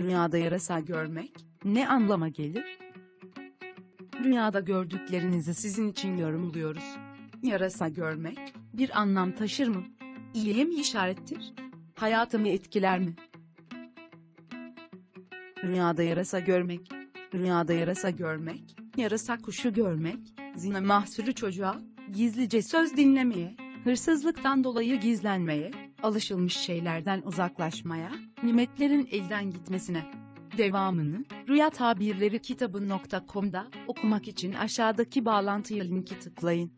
Rüyada yarasa görmek ne anlama gelir? Rüyada gördüklerinizi sizin için yorumluyoruz. Yarasa görmek bir anlam taşır mı? İyiye mi işarettir? Hayatımı etkiler mi? Rüyada yarasa görmek, rüyada yarasa görmek, yarasa kuşu görmek, zina mahsulü çocuğa, gizlice söz dinlemeye, hırsızlıktan dolayı gizlenmeye, alışılmış şeylerden uzaklaşmaya, nimetlerin elden gitmesine. Devamını, Rüya Tabirleri kitabı.com'da okumak için aşağıdaki bağlantıya linki tıklayın.